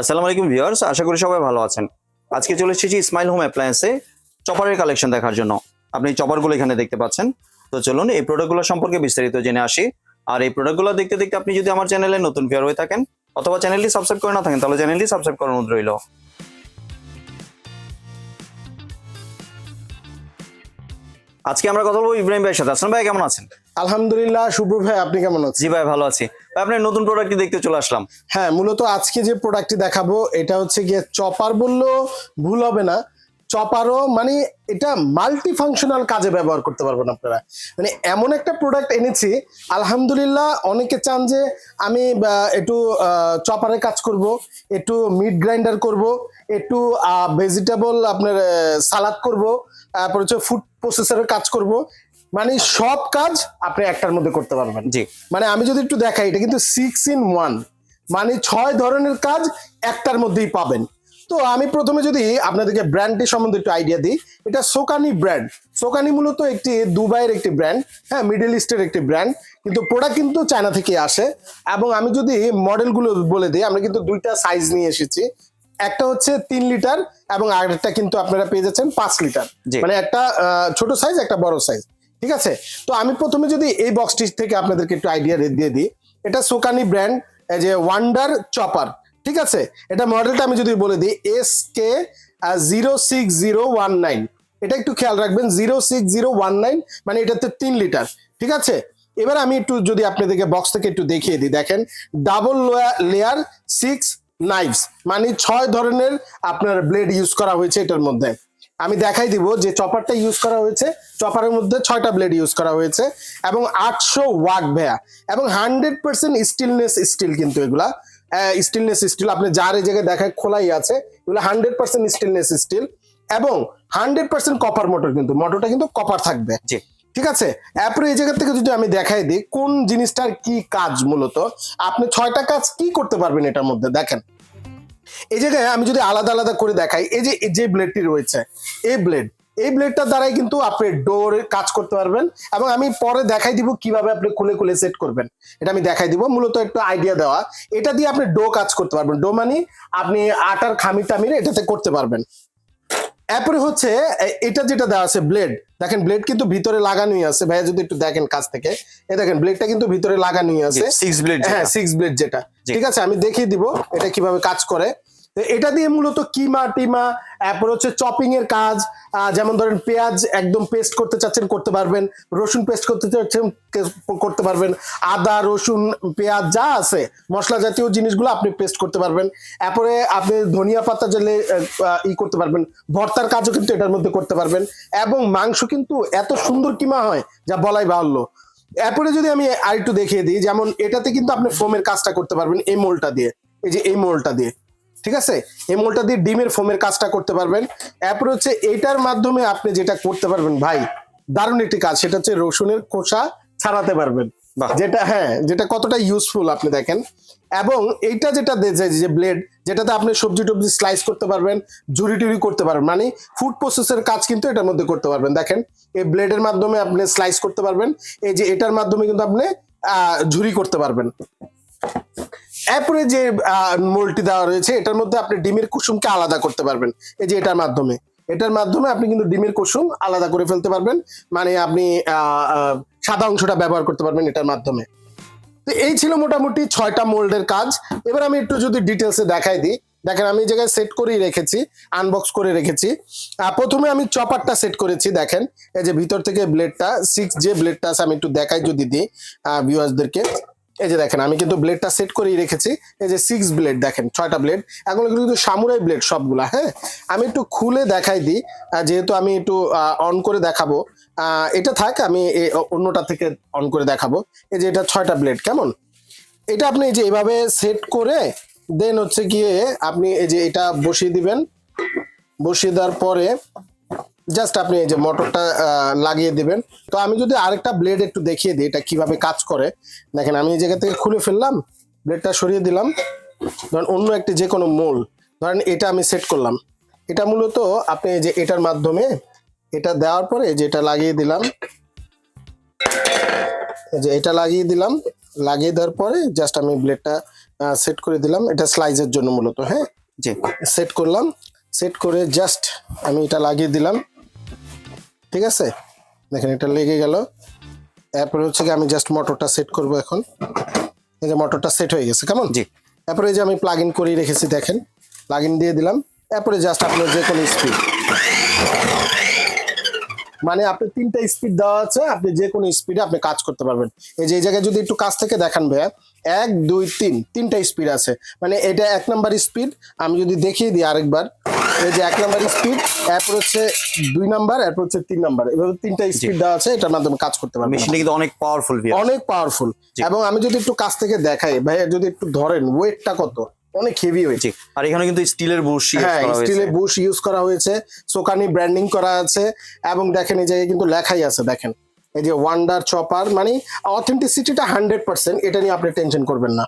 আসসালামু আলাইকুম ভিউয়ার্স আশা করি সবাই ভালো আছেন। আজকে চলে এসেছি স্মাইল হোম অ্যাপ্লায়েন্সে চপারের কালেকশন দেখার জন্য। আপনি চপারগুলো এখানে দেখতে পাচ্ছেন। তো চলুন এই প্রোডাক্টগুলো সম্পর্কে বিস্তারিত জেনে আসি। আর এই প্রোডাক্টগুলো দেখতে দেখতে আপনি যদি আমার চ্যানেলে নতুন ভিউয়ার হয়ে থাকেন অথবা চ্যানেলটি সাবস্ক্রাইব করে না থাকেন তাহলে চ্যানেলটি সাবস্ক্রাইব করার অনুরোধ রইল। আজকে আমরা কথা বলব ইব্রাহিম ভাইয়ের সাথে। আসলাম ভাই কেমন আছেন? আলহামদুলিল্লাহ শুভ্র ভাই আপনি কেমন আছেন? জি ভাই ভালো আছি। আপনার নতুন প্রোডাক্টটি দেখতে চলে আসলাম। হ্যাঁ মূলত আজকে যে প্রোডাক্টটি দেখাবো, এটা হচ্ছে গিয়ে চপার বললেও ভুল হবে না। চপারও মানে এটা মাল্টি ফাংশনাল কাজে ব্যবহার করতে পারবেন আপনারা। মানে এমন একটা প্রোডাক্ট এনেছি, আলহামদুলিল্লাহ অনেকে চান যে আমি একটু চপারে কাজ করব, একটু মিট গ্রাইন্ডার করব, একটু ভেজিটেবল আপনার সালাদ করব, তারপর হচ্ছে ফুড প্রসেসরের কাজ করব মানে সব কাজ আপনি একটার মধ্যে করতে পারবেন। জি। মানে আমি যদি একটু দেখাই এটা কিন্তু সিক্স ইন ওয়ান মানে ছয় ধরনের কাজ একটার মধ্যেই পাবেন। তো আমি প্রথমে যদি আপনাদেরকে ব্র্যান্ডটি সম্বন্ধে একটু আইডিয়া দিই এটা সোকানি ব্র্যান্ড সোকানি মূলত একটি দুবাইয়ের একটি ব্র্যান্ড হ্যাঁ মিডল ইস্টের একটি ব্র্যান্ড কিন্তু প্রোডাক্ট কিন্তু চায়না থেকে আসে। এবং আমি যদি মডেলগুলো বলে দিই আমরা কিন্তু দুইটা সাইজ নিয়ে এসেছি। একটা হচ্ছে তিন লিটার এবং আরেকটা কিন্তু আপনারা পেয়ে যাচ্ছেন পাঁচ লিটার। মানে একটা ছোট সাইজ একটা বড় সাইজ ঠিক আছে? তো আমি প্রথমে যদি এই বক্সটি থেকে আপনাদেরকে একটু আইডিয়া দিয়ে দিই, এটা সোকানি ব্র্যান্ড যে ওয়ান্ডার চপার ঠিক আছে? এটা মডেলটা আমি যদি বলে দিই S K zero six zero one nine এটা একটু খেয়াল রাখবেন zero six zero one nine মানে এটাতে তিন লিটার ঠিক আছে? এবার আমি একটু যদি আপনাদেরকে বক্স থেকে একটু দেখিয়ে দিই, দেখেন ডাবল লেয়ার সিক্স নাইভস মানে ছয় ধরনের আপনার ব্লেড ইউজ করা হয়েছে এটার মধ্যে। আমি দেখাই দিব যে চপারটা ইউজ করা হয়েছে। চপারের মধ্যে ছয়টা ব্লেড ইউজ করা হয়েছে এবং আটশো ওয়াট ভেয়া এবং হান্ড্রেড পার্সেন্ট স্টিলনেস স্টিল কিন্তু এগুলা। স্টিলনেস স্টিল আপনি যার এই জায়গায় দেখায় খোলাই আছে এগুলো হান্ড্রেড পার্সেন্ট স্টিলনেস স্টিল এবং হান্ড্রেড পার্সেন্ট কপার মোটর কিন্তু মোটরটা কিন্তু কপার থাকবে। জি। ঠিক আছে? এরপরে এই জায়গা থেকে যদি আমি দেখাই দিই কোন জিনিসটার কি কাজ মূলত? আপনি ছয়টা কাজ কি করতে পারবেন এটার মধ্যে? দেখেন। এই জায়গায় আমি যদি আলাদা আলাদা করে দেখাই, এই যে যে ব্লেডটি রয়েছে, এই ব্লেড এই ব্লেডটার দ্বারাই কিন্তু আপনি ডোর কাজ করতে পারবেন এবং আমি পরে দেখাই দিব কীভাবে আপনি খুলে খুলে সেট করবেন। এটা আমি দেখাই দিব, মূলত একটু আইডিয়া দেওয়া। এটা দিয়ে আপনি ডো কাজ করতে পারবেন। ডো মানে আপনি আটার খামি টামির এটাতে করতে পারবেন। এরপরে হচ্ছে এটা যেটা দেওয়া আছে ব্লেড দেখেন ব্লেড কিন্তু ভিতরে লাগানোই আছে। ভাইয়া যদি একটু দেখেন কাছ থেকে এ দেখেন ব্লেডটা কিন্তু ভিতরে লাগানোই আছে। সিক্স ব্লেড হ্যাঁ সিক্স ব্লেড যেটা। ঠিক আছে আমি দেখিয়ে দিব এটা কীভাবে কাজ করে। এটা দিয়ে মূলত কিমা, টিমা, এরপর হচ্ছে চপিং এর কাজ যেমন ধরেন পেঁয়াজ একদম পেস্ট করতে চাচ্ছেন, করতে পারবেন, রসুন পেস্ট করতে চাচ্ছেন করতে পারবেন, আদা, রসুন, পেঁয়াজ যা আছে, মশলা জাতীয় জিনিসগুলো আপনি পেস্ট করতে পারবেন, এরপরে আপনি ধনিয়া পাতা জেলে ই করতে পারবেন, ভর্তার কাজও কিন্তু এটার মধ্যে করতে পারবেন, এবং মাংস কিন্তু এত সুন্দর কিমা হয়, যা বলাই বাহুল্য। এরপরে যদি আমি আরেকটু দেখিয়ে দিই, যেমন এটাতে কিন্তু আপনি ফোমের কাজটা করতে পারবেন, এই মোলটা দিয়ে, এই যে এই মোলটা দিয়ে। ঠিক আছে? এই মোলটা দিয়ে ডিমের ফোমের কাজটা করতে পারবেন। এরপরে হচ্ছে এইটার মাধ্যমে আপনি যেটা করতে পারবেন ভাই দারুণ একটি কাজ সেটা হচ্ছে রসুনের খোসা ছাড়াতে পারবেন। যেটা হ্যাঁ যেটা কতটা ইউজফুল আপনি দেখেন। এবং এইটা যেটা যে- যে ব্লেড যেটাতে আপনি সবজি টবজি স্লাইস করতে পারবেন ঝুরি টুরি করতে পারবেন মানে ফুড প্রসেসের কাজ কিন্তু এটার মধ্যে করতে পারবেন। দেখেন এই ব্লেডের মাধ্যমে আপনি স্লাইস করতে পারবেন এই যে এটার মাধ্যমে কিন্তু আপনি আহ, ঝুরি করতে পারবেন। এরপরে যে মোলটি দেওয়া রয়েছে, এটার মধ্যে আপনি ডিমের কুসুমকে আলাদা করতে পারবেন। এই যে এটার মাধ্যমে। এটার মাধ্যমে আপনি কিন্তু ডিমের কুসুম আলাদা করে ফেলতে পারবেন। মানে আপনি সাদা অংশটা ব্যবহার করতে পারবেন এটার মাধ্যমে। তো এই ছিল মোটামুটি ছয়টা মোল্ডের কাজ। এবার আমি একটু যদি ডিটেলসে দেখাই দিই। দেখেন, আমি এই জায়গায় সেট করেই রেখেছি, আনবক্স করে রেখেছি। প্রথমে আমি চপারটা সেট করেছি, দেখেন। এই যে ভিতর থেকে ব্লেডটা সিক্স যে ব্লেডটা আছে, আমি একটু দেখাই যদি দিই ভিউয়ার্সদেরকে এই যে দেখেন, আমি কিন্তু ব্লেডটা সেট করেই রেখেছি। এই যে সিক্স ব্লেড দেখেন, ছয়টা ব্লেড এগুলো কিন্তু সামুরাই ব্লেড সবগুলা হ্যাঁ? আমি একটু খুলে দেখাই দিই যেহেতু আমি একটু অন করে দেখাবো। এটা থাক, আমি অন্যটা থেকে অন করে দেখাবো। এই যে এটা ছয়টা ব্লেড কেমন? এটা আপনি যে এভাবে সেট করে দেন হচ্ছে গিয়ে আপনি এই যে এটা বসিয়ে দিবেন। বসিয়ে দেওয়ার পরে জাস্ট আপনি এই যে মোটরটা লাগিয়ে দিবেন। তো আমি যদি আরেকটা ব্লেড একটু দেখিয়ে দিই এটা কীভাবে কাজ করে। দেখেন আমি এই জায়গা থেকে খুলে ফেললাম ব্লেডটা সরিয়ে দিলাম। ধরেন অন্য একটি যে কোনো মোল। ধরেন এটা আমি সেট করলাম। এটা মূলত আপনি যে এটার মাধ্যমে এটা দেওয়ার পরে যে এটা লাগিয়ে দিলাম। এই যে এটা লাগিয়ে দিলাম। লাগিয়ে দেওয়ার পরে জাস্ট আমি ব্লেডটা সেট করে দিলাম। এটা স্লাইজের জন্য মূলত হ্যাঁ? যে সেট করলাম। সেট করে জাস্ট আমি এটা লাগিয়ে দিলাম। ঠিক আছে? দেখেন এটা লেগে গেল। এরপরে হচ্ছে কি আমি জাস্ট মোটরটা সেট করব এখন। এই যে মোটরটা সেট হয়ে গেছে কেমন? জি। তারপরে এই যে আমি প্লাগ ইন করে রেখেছি দেখেন। প্লাগ ইন দিয়ে দিলাম। এরপরে জাস্ট আপনার যে কোনো স্পিড মানে আপনি তিনটা স্পিড দেওয়া আছে আপনি যে কোনো স্পিডে আপনি কাজ করতে পারবেন। এই যে এই জায়গায় যদি একটু কাছ থেকে দেখান ভাইয়া এক দুই তিন তিনটা স্পিড আছে। মানে এটা এক নাম্বার স্পিড আমি যদি দেখিয়ে দিই আরেকবার। এই যে এক নাম্বার স্পিড এরপর হচ্ছে দুই নাম্বার এরপর হচ্ছে তিন নাম্বার। এভাবে তিনটা স্পিড দেওয়া আছে এটার মাধ্যমে কাজ করতে পারবে মেশিনটা কিন্তু অনেক পাওয়ারফুল অনেক পাওয়ারফুল এবং আমি যদি একটু কাছ থেকে দেখাই ভাইয়া যদি একটু ধরেন ওয়েটটা কত? অনেক হেভি হয়েছে আর এখানে কিন্তু স্টিলের বুশি হ্যাঁ স্টিলের বুশ ইউজ করা হয়েছে। সোকানি ব্র্যান্ডিং করা আছে। এবং দেখেন এই জায়গায় কিন্তু লেখাই আছে দেখেন। এই যে ওয়ান্ডার চপার মানে অথেন্টিসিটিটা হান্ড্রেড পার্সেন্ট এটা নিয়ে আপনি টেনশন করবেন না।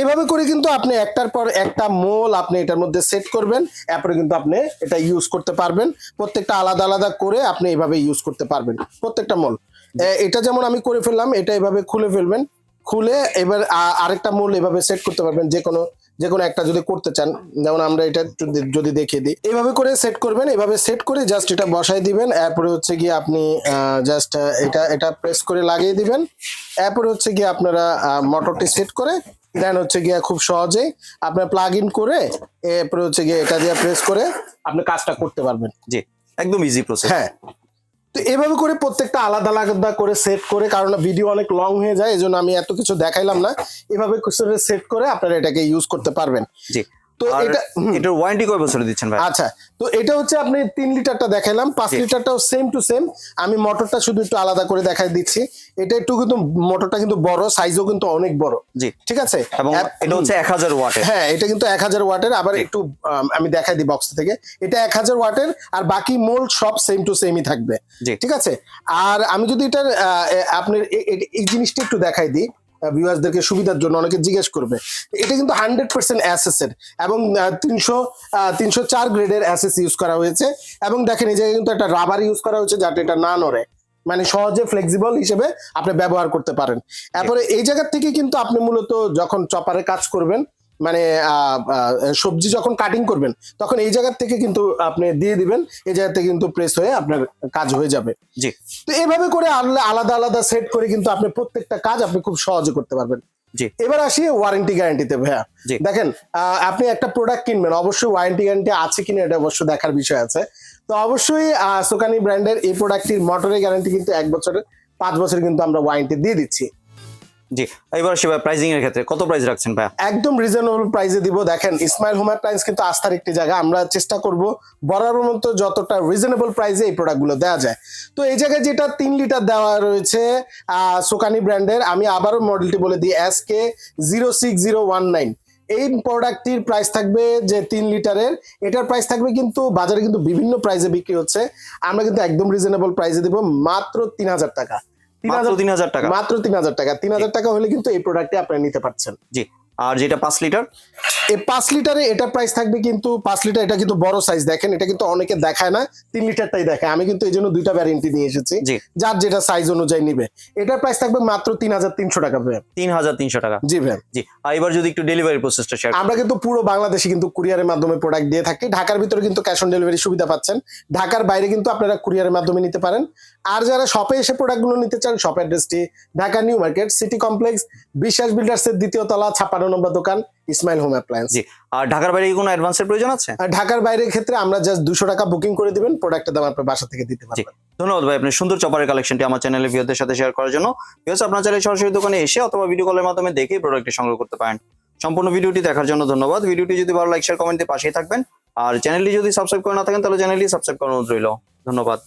এভাবে করে কিন্তু আপনি একটার পর একটা মোল আপনি এটার মধ্যে সেট করবেন, এরপরে কিন্তু আপনি এটা ইউজ করতে পারবেন। প্রত্যেকটা আলাদা আলাদা করে আপনি এভাবে ইউজ করতে পারবেন, প্রত্যেকটা মোল। এটা যেমন আমি করে ফেললাম, এটা এভাবে খুলে ফেলবেন। খুলে এবার আরেকটা মোল এভাবে সেট করতে পারবেন, যে কোনো যে কোনো একটা যদি করতে চান, যেমন আমরা এটা যদি দেখিয়ে দিই। এভাবে করে সেট করবেন, এভাবে সেট করে জাস্ট এটা বসাই দিবেন, এরপরে হচ্ছে গিয়ে আপনি জাস্ট এটা এটা প্রেস করে লাগিয়ে দিবেন। এরপরে হচ্ছে গিয়ে আপনারা মোটরটি সেট করে দেন হচ্ছে গিয়ে খুব সহজেই আপনার প্লাগ ইন করে এরপরে হচ্ছে গিয়ে এটা দিয়ে প্রেস করে আপনি কাজটা করতে পারবেন। জি একদম ইজি প্রসেস হ্যাঁ। তো এভাবে করে প্রত্যেকটা আলাদা আলাদা করে সেট করে কারণ ভিডিও অনেক লং হয়ে যায় এজন্য আমি এত কিছু দেখাইলাম না। এভাবে সেট করে আপনারা এটাকে ইউজ করতে পারবেন। জি। তো এটা এটার ওয়ারেন্টি কয় বছরে দিচ্ছেন ভাই? আচ্ছা তো এটা হচ্ছে আপনি তিন লিটারটা দেখাইলাম পাঁচ লিটারটাও সেম টু সেম আমি মোটরটা শুধু একটু আলাদা করে দেখাই দিচ্ছি। এটা একটু কিন্তু মোটরটা কিন্তু বড় সাইজও কিন্তু অনেক বড়। জি। ঠিক আছে? এবং এটা হচ্ছে এক হাজার ওয়াটের। হ্যাঁ এটা কিন্তু এক হাজার ওয়াটের। আবার একটু আম, দেখাই দিই বক্স থেকে। এটা এক হাজার ওয়াটের আর বাকি মোল সব সেম টু সেমই থাকবে। ঠিক আছে? আর আমি যদি এটার আহ, এ- আপনার এই জিনিসটা একটু দেখাই দিই। ভিউয়ার্সদেরকে সুবিধার জন্য অনেকে জিজ্ঞেস করবে। এটা কিন্তু হান্ড্রেড পার্সেন্ট অ্যাসেস এর এবং তিনশো তিনশো চার গ্রেডের অ্যাসেস ইউজ করা হয়েছে এবং দেখেন এই জায়গায় কিন্তু একটা রাবার ইউজ করা হয়েছে যাতে এটা না নড়ে। মানে সহজে ফ্লেক্সিবল হিসেবে আপনি ব্যবহার করতে পারেন। তারপরে এই জায়গার থেকে কিন্তু আপনি মূলত যখন চপারে কাজ করবেন মানে সবজি যখন কাটিং করবেন তখন এই জায়গার থেকে কিন্তু আপনি দিয়ে দিবেন এই জায়গা থেকে কিন্তু প্রেস হয়ে আপনার কাজ হয়ে যাবে। জি। তো এভাবে করে আলাদা আলাদা সেট করে কিন্তু আপনি প্রত্যেকটা কাজ আপনি খুব সহজে করতে পারবেন। এবার আসি ওয়ারেন্টি গ্যারান্টিতে ভাইয়া। দেখেন আহ, আপনি একটা প্রোডাক্ট কিনবেন অবশ্যই ওয়ারেন্টি গ্যারান্টি আছে কিনা এটা অবশ্যই দেখার বিষয় আছে। তো অবশ্যই আহ, সোকানি ব্র্যান্ডের এই প্রোডাক্টটির মোটরের গ্যারান্টি কিন্তু এক বছরের পাঁচ বছর কিন্তু আমরা ওয়ারেন্টি দিয়ে দিচ্ছি। জি, এবার সে প্রাইজিং এর ক্ষেত্রে। কত প্রাইস রাখছেন ভাই একদম রিজনেবল প্রাইসে দিব। দেখেন ইসমাইল হোম অ্যাপ্লায়েন্স কিন্তু আস্থার একটি জায়গা। আমরা চেষ্টা করব বরাবর মতো যতটা রিজনেবল প্রাইসে এই প্রোডাক্টগুলো দেওয়া যায়। তো এই জায়গায় যেটা তিন লিটার দেওয়া রয়েছে সোকানি ব্র্যান্ডের আমি আবারও মডেলটি বলে দিই S K zero six zero one nine এই প্রোডাক্টটির প্রাইস থাকবে যে তিন লিটারের এটার প্রাইস থাকবে কিন্তু, বাজারে কিন্তু বিভিন্ন প্রাইসে বিক্রি হচ্ছে। আমরা কিন্তু একদম রিজনেবল প্রাইসে দিব, মাত্র তিন হাজার টাকা। মাত্র তিন হাজার টাকা। মাত্র তিন হাজার টাকা। তিন হাজার টাকা হলে কিন্তু এই প্রোডাক্টটি আপনারা নিতে পারছেন। জি। আর যেটা পাঁচ লিটার? এই পাঁচ লিটারে এটা প্রাইস থাকবে কিন্তু পাঁচ লিটার এটা কিন্তু বড় সাইজ দেখেন এটা কিন্তু অনেকে দেখায় না তিন লিটারটাই দেখায়। আমি কিন্তু এই জন্য দুইটা ভ্যারিয়েন্টি নিয়ে এসেছি যার যেটা সাইজ অনুযায়ী নিবে। এটার প্রাইস থাকবে মাত্র তিন হাজার তিনশো টাকা ভাই তিন হাজার তিনশো টাকা। জি ভাই জি আর এবার যদি একটু ডেলিভারি প্রসেসটা শেয়ার আমরা কিন্তু পুরো বাংলাদেশে কিন্তু কুরিয়ারের মাধ্যমে প্রোডাক্ট দিয়ে থাকি। ঢাকার ভিতরে কিন্তু ক্যাশ অন ডেলিভারি সুবিধা পাচ্ছেন। ঢাকার বাইরে কিন্তু আপনারা কুরিয়ারের মাধ্যমে নিতে পারেন। আর যারা শপে এসে প্রোডাক্টগুলো নিতে চান শপ অ্যাড্রেসটি Dhaka new market city complex Biswas builders এর দ্বিতীয় তলা ছাপ্পান্ন নম্বর দোকান ইসমাইল হোম অ্যাপ্লায়েন্স জি। আর ঢাকার বাইরে কি কোনো অ্যাডভান্সের প্রয়োজন আছে? ঢাকার বাইরের ক্ষেত্রে আমরা জাস্ট দুশো টাকা বুকিং করে দিবেন প্রোডাক্টের দাম আপনার বাসা থেকে দিতে পারবেন। ধন্যবাদ ভাই আপনি সুন্দর চপারের কালেকশনটি আমার চ্যানেলে ভিউদের সাথে শেয়ার করার জন্য। ভিউস আপনার চাইলে সরাসরি দোকানে এসে অথবা ভিডিও কলের মাধ্যমে দেখে প্রোডাক্টটি সংগ্রহ করতে পারেন। সম্পূর্ণ ভিডিওটি দেখার জন্য ধন্যবাদ। ভিডিওটি যদি ভালো লাইক শেয়ার কমেন্টে পাশেই থাকবেন। আর চ্যানেলটি যদি সাবস্ক্রাইব করে না থাকেন তাহলে চ্যানেলটি সাবস্ক্রাইব অনুরোধ রইল। ধন্যবাদ।